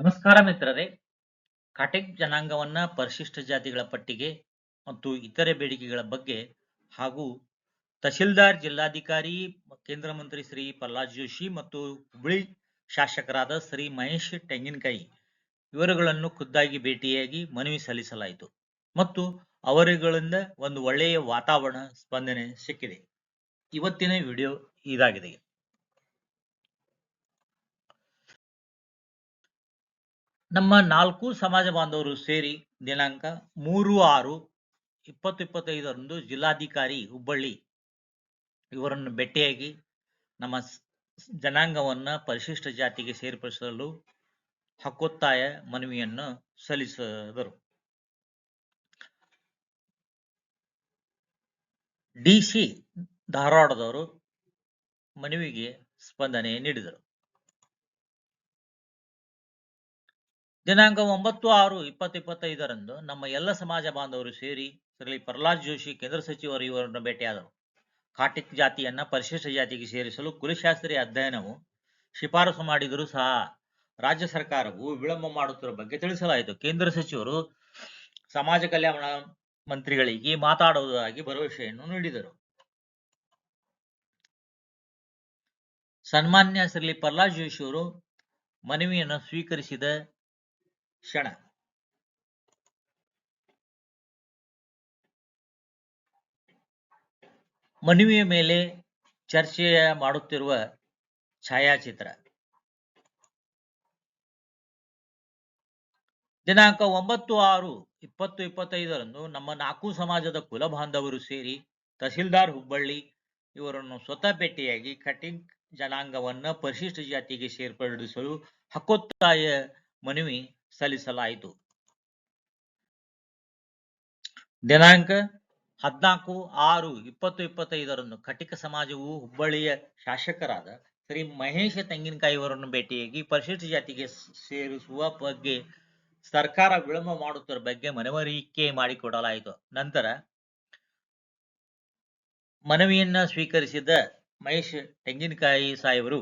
ನಮಸ್ಕಾರ ಮಿತ್ರರೇ. ಕಾಟೆಕ್ ಜನಾಂಗವನ್ನ ಪರಿಶಿಷ್ಟ ಜಾತಿಗಳ ಪಟ್ಟಿಗೆ ಮತ್ತು ಇತರೆ ಬೇಡಿಕೆಗಳ ಬಗ್ಗೆ ಹಾಗೂ ತಹಶೀಲ್ದಾರ್ ಜಿಲ್ಲಾಧಿಕಾರಿ ಕೇಂದ್ರ ಮಂತ್ರಿ ಶ್ರೀ ಪ್ರಹ್ಲಾದ್ ಜೋಶಿ ಮತ್ತು ಹುಬ್ಬಳ್ಳಿ ಶಾಸಕರಾದ ಶ್ರೀ ಮಹೇಶ್ ತೆಂಗಿನಕಾಯಿ ಇವರುಗಳನ್ನು ಖುದ್ದಾಗಿ ಭೇಟಿಯಾಗಿ ಮನವಿ ಸಲ್ಲಿಸಲಾಯಿತು ಮತ್ತು ಅವರುಗಳಿಂದ ಒಂದು ಒಳ್ಳೆಯ ವಾತಾವರಣ ಸ್ಪಂದನೆ ಸಿಕ್ಕಿದೆ. ಇವತ್ತಿನ ವಿಡಿಯೋ ಇದಾಗಿದೆ. ನಮ್ಮ ನಾಲ್ಕು ಸಮಾಜ ಬಾಂಧವರು ಸೇರಿ ದಿನಾಂಕ ಮೂರು ಆರು ಇಪ್ಪತ್ತು ಇಪ್ಪತ್ತೈದರಂದು ಜಿಲ್ಲಾಧಿಕಾರಿ ಹುಬ್ಬಳ್ಳಿ ಇವರನ್ನು ಭೇಟಿಯಾಗಿ ನಮ್ಮ ಜನಾಂಗವನ್ನು ಪರಿಶಿಷ್ಟ ಜಾತಿಗೆ ಸೇರ್ಪಡಿಸಲು ಹಕ್ಕೊತ್ತಾಯ ಮನವಿಯನ್ನು ಸಲ್ಲಿಸಿದರು. ಡಿಸಿ ಧಾರವಾಡದವರು ಮನವಿಗೆ ಸ್ಪಂದನೆ ನೀಡಿದರು. ದಿನಾಂಕ ಒಂಬತ್ತು ಆರು ಇಪ್ಪತ್ತು ಇಪ್ಪತ್ತೈದರಂದು ನಮ್ಮ ಎಲ್ಲ ಸಮಾಜ ಬಾಂಧವರು ಸೇರಿ ಶ್ರೀ ಪ್ರಹ್ಲಾದ್ ಜೋಶಿ ಕೇಂದ್ರ ಸಚಿವರು ಇವರನ್ನು ಭೇಟಿಯಾದರು. ಕಾಟಿಕ್ ಜಾತಿಯನ್ನ ಪರಿಶಿಷ್ಟ ಜಾತಿಗೆ ಸೇರಿಸಲು ಕುಲಶಾಸ್ತ್ರಿ ಅಧ್ಯಯನವು ಶಿಫಾರಸು ಮಾಡಿದರೂ ಸಹ ರಾಜ್ಯ ಸರ್ಕಾರವು ವಿಳಂಬ ಮಾಡುತ್ತಿರುವ ಬಗ್ಗೆ ತಿಳಿಸಲಾಯಿತು. ಕೇಂದ್ರ ಸಚಿವರು ಸಮಾಜ ಕಲ್ಯಾಣ ಮಂತ್ರಿಗಳಿಗೆ ಮಾತಾಡುವುದಾಗಿ ಭರವಸೆಯನ್ನು ನೀಡಿದರು. ಸನ್ಮಾನ್ಯ ಶ್ರೀ ಪ್ರಹ್ಲಾದ್ ಜೋಶಿ ಅವರು ಮನವಿಯನ್ನು ಸ್ವೀಕರಿಸಿದ ಕ್ಷಣ. ಮನವಿಯ ಮೇಲೆ ಚರ್ಚೆ ಮಾಡುತ್ತಿರುವ ಛಾಯಾಚಿತ್ರ. ದಿನಾಂಕ ಒಂಬತ್ತು ಆರು ಇಪ್ಪತ್ತು ಇಪ್ಪತ್ತೈದರಂದು ನಮ್ಮ ನಾಲ್ಕು ಸಮಾಜದ ಕುಲ ಬಾಂಧವರು ಸೇರಿ ತಹಸೀಲ್ದಾರ್ ಹುಬ್ಬಳ್ಳಿ ಇವರನ್ನು ಸ್ವತಃ ಭೇಟಿಯಾಗಿ ಕಟಿಂಗ್ ಜನಾಂಗವನ್ನ ಪರಿಶಿಷ್ಟ ಜಾತಿಗೆ ಸೇರ್ಪಡಿಸಲು ಹಕ್ಕೊತ್ತಾಯ ಮನವಿ ಸಲ್ಲಿಸಲಾಯಿತು. ದಿನಾಂಕ ಹದಿನಾಲ್ಕು ಆರು ಇಪ್ಪತ್ತು ಇಪ್ಪತ್ತೈದರಂದು ಕಟಿಕ ಸಮಾಜವು ಹುಬ್ಬಳ್ಳಿಯ ಶಾಸಕರಾದ ಶ್ರೀ ಮಹೇಶ ತೆಂಗಿನಕಾಯಿ ಅವರನ್ನು ಭೇಟಿಯಾಗಿ ಪರಿಶಿಷ್ಟ ಜಾತಿಗೆ ಸೇರಿಸುವ ಬಗ್ಗೆ ಸರ್ಕಾರ ವಿಳಂಬ ಮಾಡುತ್ತಿರುವ ಬಗ್ಗೆ ಮನವರಿಕೆ ಮಾಡಿಕೊಡಲಾಯಿತು. ನಂತರ ಮನವಿಯನ್ನ ಸ್ವೀಕರಿಸಿದ ಮಹೇಶ್ ತೆಂಗಿನಕಾಯಿ ಸಾಹೇಬರು,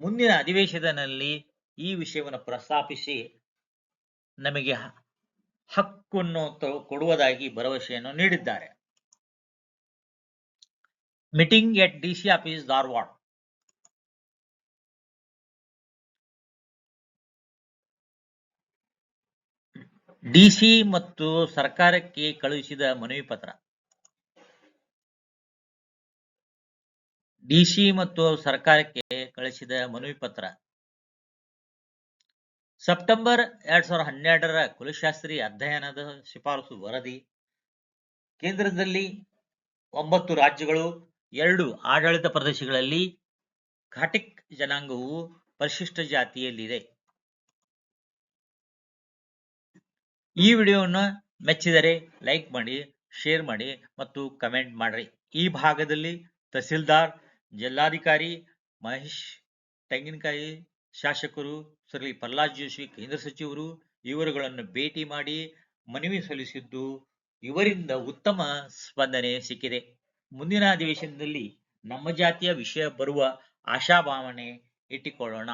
ಮುಂದಿನ ಅಧಿವೇಶನದಲ್ಲಿ ಈ ವಿಷಯವನ್ನು ಪ್ರಸ್ತಾಪಿಸಿ ನಮಗೆ ಹಕ್ಕನ್ನು ಕೊಡುವುದಾಗಿ ಭರವಸೆಯನ್ನು ನೀಡಿದ್ದಾರೆ. Meeting at DC office Dharwad DC ಮತ್ತು ಸರ್ಕಾರಕ್ಕೆ ಕಳುಹಿಸಿದ ಮನವಿ ಪತ್ರ. ಡಿಸಿ ಮತ್ತು ಸರ್ಕಾರಕ್ಕೆ ಕಳಿಸಿದ ಮನವಿ ಪತ್ರ. ಸೆಪ್ಟೆಂಬರ್ ಎರಡ್ ಸಾವಿರದ ಹನ್ನೆರಡರ ಕುಲಶಾಸ್ತ್ರಿ ಅಧ್ಯಯನದ ಶಿಫಾರಸು ವರದಿ. ಕೇಂದ್ರದಲ್ಲಿ ಒಂಬತ್ತು ರಾಜ್ಯಗಳು, ಎರಡು ಆಡಳಿತ ಪ್ರದೇಶಗಳಲ್ಲಿ ಘಟಿಕ್ ಜನಾಂಗವು ಪರಿಶಿಷ್ಟ ಜಾತಿಯಲ್ಲಿದೆ. ಈ ವಿಡಿಯೋವನ್ನು ಮೆಚ್ಚಿದರೆ ಲೈಕ್ ಮಾಡಿ, ಶೇರ್ ಮಾಡಿ ಮತ್ತು ಕಮೆಂಟ್ ಮಾಡ್ರಿ. ಈ ಭಾಗದಲ್ಲಿ ತಹಸೀಲ್ದಾರ್, ಜಿಲ್ಲಾಧಿಕಾರಿ ಮಹೇಶ್ ತೆಂಗಿನಕಾಯಿ ಶಾಸಕರು ಸರಿ ಪ್ರಹ್ಲಾದ್ ಜೋಶಿ, ಕೇಂದ್ರ ಸಚಿವರು ಇವರುಗಳನ್ನು ಭೇಟಿ ಮಾಡಿ ಮನವಿ ಸಲ್ಲಿಸಿದ್ದು ಇವರಿಂದ ಉತ್ತಮ ಸ್ಪಂದನೆ ಸಿಕ್ಕಿದೆ. ಮುಂದಿನ ಅಧಿವೇಶನದಲ್ಲಿ ನಮ್ಮ ಜಾತಿಯ ವಿಷಯ ಬರುವ ಆಶಾಭಾವನೆ ಇಟ್ಟುಕೊಳ್ಳೋಣ.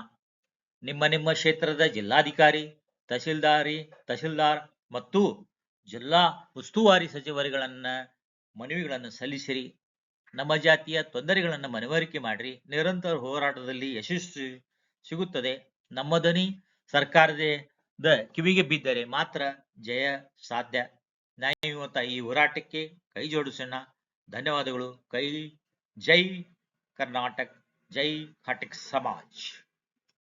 ನಿಮ್ಮ ನಿಮ್ಮ ಕ್ಷೇತ್ರದ ಜಿಲ್ಲಾಧಿಕಾರಿ, ತಹಸೀಲ್ದಾರಿ, ತಹಸೀಲ್ದಾರ್ ಮತ್ತು ಜಿಲ್ಲಾ ಉಸ್ತುವಾರಿ ಸಚಿವರುಗಳನ್ನ ಮನವಿಗಳನ್ನು ಸಲ್ಲಿಸಿರಿ. ನಮ್ಮ ಜಾತಿಯ ತೊಂದರೆಗಳನ್ನು ಮನವರಿಕೆ ಮಾಡಿರಿ. ನಿರಂತರ ಹೋರಾಟದಲ್ಲಿ ಯಶಸ್ಸು ಸಿಗುತ್ತದೆ. ನಮ್ಮ ಧ್ವನಿ ಸರ್ಕಾರದ ಕಿವಿಗೆ ಬಿದ್ದರೆ ಮಾತ್ರ ಜಯ ಸಾಧ್ಯ. ನ್ಯಾಯಯುತ ಈ ಹೋರಾಟಕ್ಕೆ ಕೈ ಜೋಡಿಸೋಣ. ಧನ್ಯವಾದಗಳು. ಕೈ ಜೈ ಕರ್ನಾಟಕ, ಜೈ ಕಟಕ್ ಸಮಾಜ್.